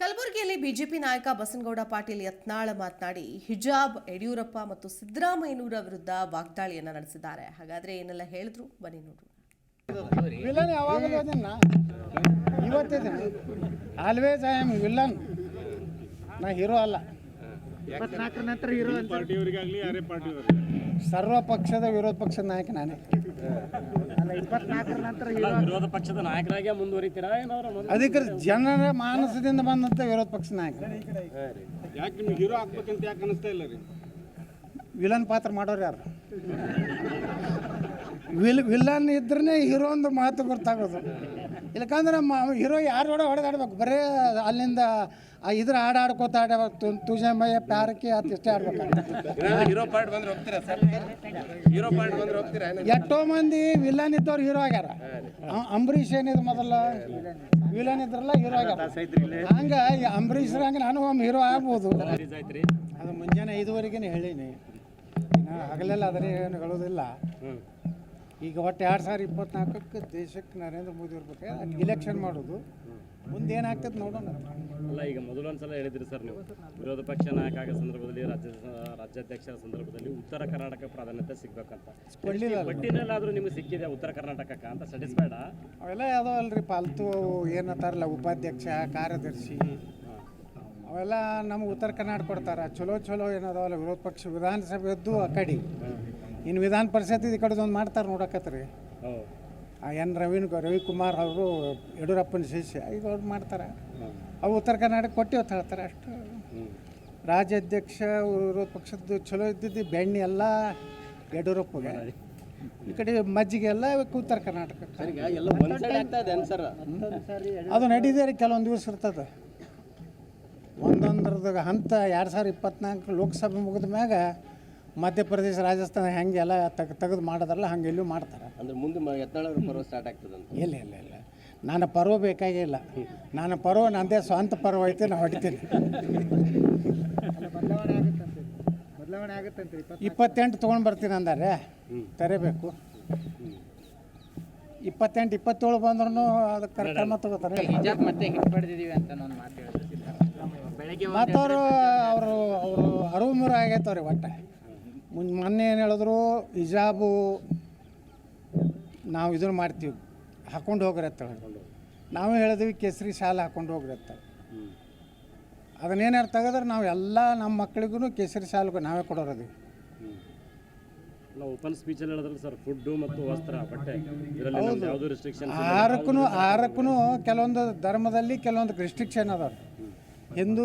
ಕಲಬುರಗಿಯಲ್ಲಿ ಬಿಜೆಪಿ ನಾಯಕ ಬಸನಗೌಡ ಪಾಟೀಲ್ ಯತ್ನಾಳ ಮಾತನಾಡಿ ಹಿಜಾಬ್ ಯಡಿಯೂರಪ್ಪ ಮತ್ತು ಸಿದ್ದರಾಮಯ್ಯನವರ ವಿರುದ್ಧ ವಾಗ್ದಾಳಿಯನ್ನ ನಡೆಸಿದ್ದಾರೆ. ಹಾಗಾದ್ರೆ ಏನೆಲ್ಲ ಹೇಳಿದ್ರು? ಬನ್ನಿ ನೋಡು ವಿಲನ್ ಯಾವಾಗಲೂ ಅದನ್ನ. ಇವತ್ತಿದ್ದೀನಿ ಆಲ್ವೇಸ್ ಐ ಆಮ್ ವಿಲನ್ ನಾ ಹೀರೋ ಅಲ್ಲ. ಇಪ್ಪತ್ನಾಲ್ಕರ ನಂತರ ಹೀರೋ ಅಂತ. ಪಾರ್ಟಿಯವರಿಗಾಗಲಿ ಯಾರೇ ಪಾರ್ಟಿಯವರಿಗೆ ಸರ್ವ ಪಕ್ಷದ ವಿರೋಧ ಪಕ್ಷದ ನಾಯಕ ನಾನೇ. ವಿರೋಧ ಪಕ್ಷದ ನಾಯಕರಾಗೇ ಮುಂದುವರಿತೀರಾ? ಏನಾದ್ರು ಅಧಿಕೃತ ಜನರ ಮಾನಸದಿಂದ ಬಂದಂತ ವಿರೋಧ ಪಕ್ಷದ ನಾಯಕ ಯಾಕೆ ನಿಮ್ಗೆ ಹೀರೋ ಆಗ್ಬೇಕಂತ ಯಾಕೆ ಅನಿಸ್ತಾ ಇಲ್ಲ ರೀ? ವಿಲನ್ ಪಾತ್ರ ಮಾಡೋರು ಯಾರು? ವಿಲ್ ವಿಲನ್ ಇದ್ರೇ ಹೀರೋ ಒಂದು ಮಾತು ಗೊತ್ತಾಗೋದು ಇಲ್ಲಕಂದ್ರೆ ಹೀರೋ ಯಾರು ಹೊಡೆ ಹೊಡೆದಾಡ್ಬೇಕು. ಬರೀ ಅಲ್ಲಿಂದ ಆ ಇದ್ರ ಹಾಡು ಆಡ್ಕೋತ ಆಡಬೇಕು. ತುಜೆ ಮಯ ಪ್ಯಾರಕ್ಕೆ ಅದು ಇಷ್ಟೇ ಆಡ್ಬೇಕು. ಹೀರೋ ಪಾರ್ಟ್ ಬಂದ್ರೆ ಹೋಗ್ತೀರಾ ಸರ್? ಹೀರೋ ಪಾರ್ಟ್ ಬಂದ್ರೆ ಹೋಗ್ತೀರಾ? ಎಷ್ಟೋ ಮಂದಿ ವಿಲನ್ ಇದ್ದವ್ರು ಹೀರೋ ಆಗ್ಯಾರ. ಅಂಬರೀಷ್ ಏನಿದ್ ಮೊದಲ? ವಿಲನ್ ಇದ್ರಲ್ಲ ಹೀರೋ ಆಗ್ಯಾರ. ಹಂಗ ಈ ಅಂಬರೀಷ್ ಹಂಗ ನಾನು ಒಮ್ಮೆ ಹೀರೋ ಆಗ್ಬೋದು. ಅದು ಮುಂಜಾನೆ ಐದುವರೆಗೆ ಹೇಳೀನಿ. ನಾನು ಹಗಲೆಲ್ಲ ಅದನ್ನೇ ಏನು ಹೇಳೋದಿಲ್ಲ ಈಗ ಒಟ್ಟು ಎರಡು ಸಾವಿರ ಇಪ್ಪತ್ನಾಲ್ಕಕ್ಕೆ ದೇಶಕ್ಕೆ ನರೇಂದ್ರ ಮೋದಿ ಇರ್ಬೇಕು ಇಲೆಕ್ಷನ್ ಮಾಡೋದು. ಮುಂದೆ ಏನಾಗ್ತದೆ ನೋಡೋಣ. ಅಲ್ಲ ಈಗ ಮೊದಲೊಂದ್ಸಲ ಹೇಳಿದ್ರಿ ಸರ್ ನೀವು. ವಿರೋಧ ಪಕ್ಷ ನಾಯಕ ಆಗ ಸಂದರ್ಭದಲ್ಲಿ ರಾಜ್ಯ ರಾಜ್ಯಾಧ್ಯಕ್ಷರ ಸಂದರ್ಭದಲ್ಲಿ ಉತ್ತರ ಕರ್ನಾಟಕ ಪ್ರಾಧಾನ್ಯತೆ ಸಿಗ್ಬೇಕಂತ. ಬಟ್ಟಿನಲ್ಲಾದರೂ ನಿಮಗೆ ಸಿಕ್ಕಿದೆ ಉತ್ತರ ಕರ್ನಾಟಕಕ್ಕೆ ಅಂತ ಸ್ಯಾಟಿಸ್ಫೈಡ ಅವೆಲ್ಲ ಯಾವುದೋ ಅಲ್ರಿ ಪಾಲ್ತು ಏನಂತಾರಲ್ಲ ಉಪಾಧ್ಯಕ್ಷ ಕಾರ್ಯದರ್ಶಿ. ಅವೆಲ್ಲ ನಮ್ಗೆ ಉತ್ತರ ಕರ್ನಾಟಕ ಕೊಡ್ತಾರೆ. ಚಲೋ ಚಲೋ ಏನದಾವಲ್ಲ ವಿರೋಧ ಪಕ್ಷ ವಿಧಾನಸಭೆದ್ದು ಆ ಕಡೆ. ಇನ್ನು ವಿಧಾನ ಪರಿಷತ್ ಈ ಕಡೆದು ಒಂದು ಮಾಡ್ತಾರೆ ನೋಡಕತ್ರಿ. ಆ ಎನ್ ರವೀನ್ ರವಿಕುಮಾರ್ ಅವರು ಯಡಿಯೂರಪ್ಪನ ಶಿಷ್ಯ ಈಗ ಅವ್ರು ಮಾಡ್ತಾರೆ. ಅವು ಉತ್ತರ ಕರ್ನಾಟಕ ಕೊಟ್ಟಿ ಅಂತ ಹೇಳ್ತಾರೆ ಅಷ್ಟು. ರಾಜ್ಯಾಧ್ಯಕ್ಷ ವಿರೋಧ ಪಕ್ಷದ್ದು ಚಲೋ ಇದ್ದಿದ್ದು ಬೆಣ್ಣೆ ಎಲ್ಲ ಯಡಿಯೂರಪ್ಪಗೆ. ಈ ಕಡೆ ಮಜ್ಜಿಗೆ ಎಲ್ಲ ಉತ್ತರ ಕರ್ನಾಟಕ. ಅದು ನಡೀದೇ ಕೆಲವೊಂದು ದಿವಸ ಇರ್ತದೆ. ಒಂದೊಂದ್ರದ ಹಂತ ಎರಡು ಸಾವಿರ ಇಪ್ಪತ್ನಾಲ್ಕು ಲೋಕಸಭೆ ಮುಗಿದ ಮ್ಯಾಗ ಮಧ್ಯಪ್ರದೇಶ ರಾಜಸ್ಥಾನ ಹೆಂಗೆಲ್ಲ ತೆಗ್ ತೆಗೆದು ಮಾಡೋದಲ್ಲ ಹಂಗೆ ಎಲ್ಲೂ ಮಾಡ್ತಾರೆ. ಅಂದ್ರೆ ಮುಂದೆ ಯತ್ನಾಳವ್ರ ಪರ್ವ ಸ್ಟಾರ್ಟ್ ಆಗ್ತದಂತ ಇಲ್ಲ ಇಲ್ಲ ಇಲ್ಲ. ನಾನು ಪರ್ವ ಬೇಕಾಗಿಲ್ಲ ನಾನು ಪರ್ವ ನಂದೇ ಸ್ವಂತ ಪರ್ವ ಐತೆ ನಾನು ಹೊಡಿತೀನಿ. ಇಪ್ಪತ್ತೆಂಟು ತೊಗೊಂಡು ಬರ್ತೀನಿ ಅಂದಾರೆ. ತರಬೇಕು. ಇಪ್ಪತ್ತೆಂಟು ಇಪ್ಪತ್ತೇಳು ಬಂದ್ರೂ ಅದಕ್ಕೆ ಕ್ರಮ ತಗೋತಾರೆ. ಮತ್ತೆ ಹಿಟ್ ಪಡೆದಿದ್ದೀವಿ ಅಂತ ಮಾತು ಹೇಳಿದ್ರು ಬೆಳಗ್ಗೆ ಮತ್ತವರು ಅವರು ಅವರು ಅರಿವು ಮೂರು ಆಗೈತವ್ರಿ ಒಟ್ಟು. ಮುನ್ ಮೊನ್ನೆ ಏನು ಹೇಳಿದ್ರು ಹಿಜಾಬು ನಾವು ಇದನ್ನು ಮಾಡ್ತೀವಿ. ಹಾಕೊಂಡು ಹೋಗ್ರಿ ಅಂತ ನಾವು ಹೇಳಿದ್ವಿ ಕೇಸರಿ ಶಾಲೆ ಹಾಕೊಂಡು ಹೋಗ್ರಿ ಅಂತ. ಅದನ್ನೇನಾರು ತೆಗೆದ್ರೆ ನಾವು ಎಲ್ಲ ನಮ್ಮ ಮಕ್ಕಳಿಗೂ ಕೇಸರಿ ಶಾಲೆಗೂ ನಾವೇ ಕೊಡೋರದೀವಿ ಅಲ್ಲ ಓಪನ್ ಸ್ಪೀಚಲ್ಲಿ ಹೇಳಿದ್ರೆ ಸರ್ ಫುಡ್ಡು ಮತ್ತು ವಸ್ತ್ರ ಬಟ್ಟೆ. ಇದರಲ್ಲಿ ಯಾವುದು ರಿಸ್ಟ್ರಿಕ್ಷನ್ ಆಹಾರಕ್ಕೂ ಆಹಾರಕ್ಕೂ ಕೆಲವೊಂದು ಧರ್ಮದಲ್ಲಿ ಕೆಲವೊಂದು ರಿಸ್ಟ್ರಿಕ್ಷನ್ ಅದಾವೆ. ಹಿಂದೂ